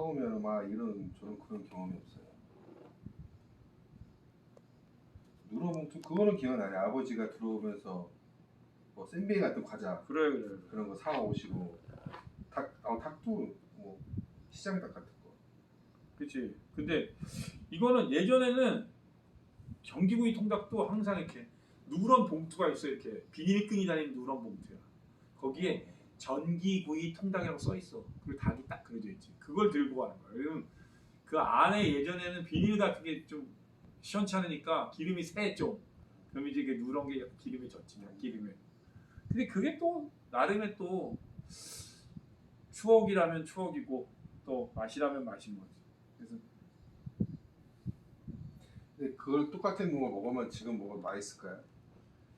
사오면 막 이런 저런 그런 경험이 없어요. 누러봉투 그거는 기억나요. 아버지가 들어오면서 뭐 샌베이 같은 과자 그래 그래. 그런 거 사 오시고 닭, 아, 닭도 뭐 시장 닭 같은 거. 그렇지. 근데 이거는 예전에는 전기구이 통닭도 항상 이렇게 누런 봉투가 있어 이렇게 비닐끈이 달린 누런 봉투야. 거기에 전기구이 통닭이라고 써 있어. 그리고 닭이 딱 그려져 있지. 그걸 들고 가는 거야. 왜냐면 그 안에 예전에는 비닐 같은 게 좀 시원찮으니까 기름이 새 좀. 그럼 이제 이게 누런 게 기름이 젖지. 기름에. 근데 그게 또 나름의 또 추억이라면 추억이고 또 맛이라면 맛인 거지. 그래서 근데 그걸 똑같은 거 먹으면 지금 먹으면 맛있을까요?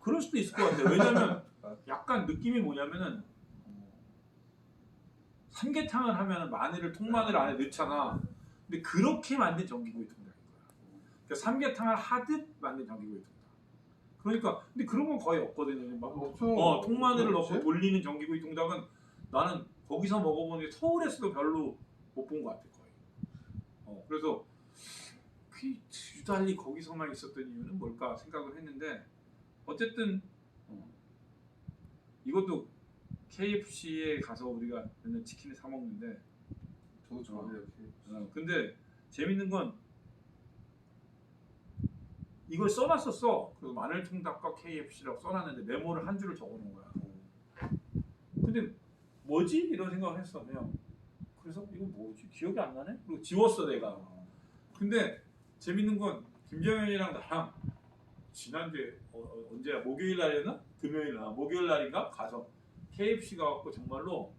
그럴 수도 있을 것 같아요. 왜냐면 약간 느낌이 뭐냐면은 어, 삼계탕을 하면 마늘을 통마늘 안에 넣잖아. 근데 그렇게 만든 전기구이 통닭인 거야. 그러니까 삼계탕을 하듯 만든 전기구이 통닭. 그러니까 근데 그런 건 거의 없거든요. 막 없어. 어, 통마늘을 넣고? 돌리는 전기구이 통닭은 나는 거기서 먹어본 게 서울에서도 별로 못 본 것 같아 거의. 어, 그래서 그 유달리 거기서만 있었던 이유는 뭘까 생각을 했는데 어쨌든 어, 이것도 KFC에 가서 우리가 맨날 치킨을 사 먹는데 저도 좋아해요. 어, 근데 재밌는 건 이걸 써놨었어. 그 마늘통닭과 KFC라고 써놨는데 메모를 한 줄을 적어놓은 거야. 근데 뭐지 이런 생각을 했어 그냥. 그래서 이거 뭐지 기억이 안 나네. 그리고 지웠어 내가. 근데 재밌는 건 김정현이랑 나랑 지난주에 어, 어, 언제야 목요일 날이었나 금요일 날 목요일 날인가 가서 KFC 가 갖고 정말로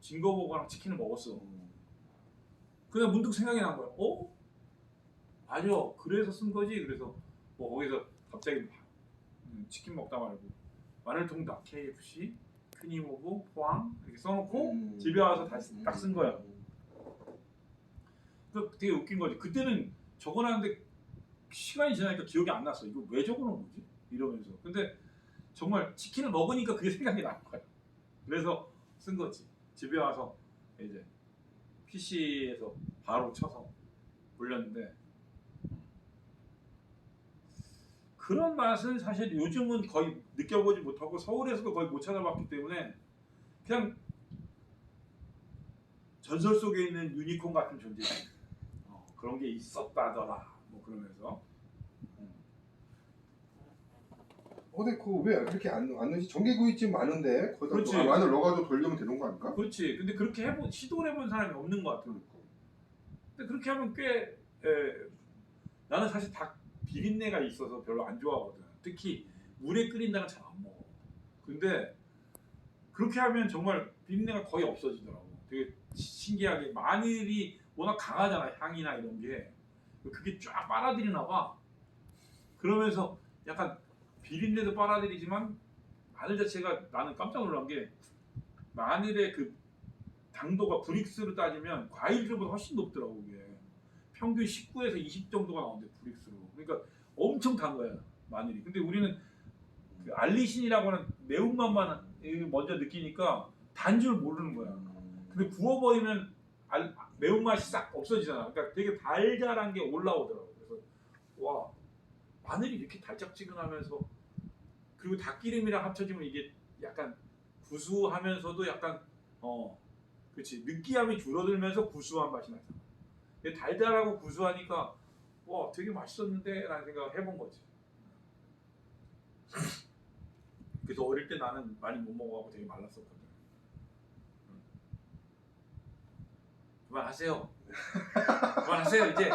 징거버거랑 치킨을 먹었어. 그냥 문득 생각이 난 거야. 어? 맞아. 그래서 쓴 거지. 그래서 뭐 거기서 갑자기 막, 음, 치킨 먹다 말고 마늘통닭 KFC 크니모브 포항 이렇게 써놓고 음. 집에 와서 다시 딱 쓴 거야. 그 되게 웃긴 거지. 그때는 적어놨는데 시간이 지나니까 기억이 안 났어. 이거 왜 적어놓은 거지? 이러면서. 근데 정말 치킨을 먹으니까 그게 생각이 나는 거야. 그래서 쓴 거지. 집에 와서 이제 PC에서 바로 쳐서 올렸는데 그런 맛은 사실 요즘은 거의 느껴보지 못하고 서울에서도 거의 못 찾아봤기 때문에 그냥 전설 속에 있는 유니콘 같은 존재지. 어, 그런 게 있었다더라. 뭐 그러면서 어, 근데 그왜 그렇게 안, 안 넣지? 전기구이집 많은데 거기다 그렇지. 또 마늘 넣어가지고 돌리면 되는 거 아닐까? 그렇지. 근데 그렇게 해본 시도를 해본 사람이 없는 것 같아. 근데 그렇게 하면 꽤 에, 나는 사실 닭 비린내가 있어서 별로 안 좋아하거든. 특히 물에 끓인다는 잘안 먹어. 근데 그렇게 하면 정말 비린내가 거의 없어지더라고. 되게 신기하게 마늘이 워낙 강하잖아 향이나 이런 게 그게 쫙 빨아들이나 봐. 그러면서 약간 비린내도 빨아들이지만 마늘 자체가 나는 깜짝 놀란 게 마늘의 그 당도가 브릭스로 따지면 과일들보다 훨씬 높더라고 그게. 평균 19에서 20 정도가 나온대 브릭스로. 그러니까 엄청 단 거야 마늘이. 근데 우리는 그 알리신이라고 하는 매운맛만 먼저 느끼니까 단 줄 모르는 거야. 근데 구워버리면 알- 매운맛이 싹 없어지잖아. 그러니까 되게 달달한 게 올라오더라고. 그래서 와 마늘이 이렇게 달짝지근하면서 그리고 닭기름이랑 합쳐지면 이게 약간 구수하면서도 약간 어 그렇지 느끼함이 줄어들면서 구수한 맛이. 근데 달달하고 구수하니까 와 되게 맛있었는데라는 생각을 해본 거지. 그래서 어릴 때 나는 많이 못 먹어가고 되게 말랐었거든. 응. 그만하세요. 그만하세요 이제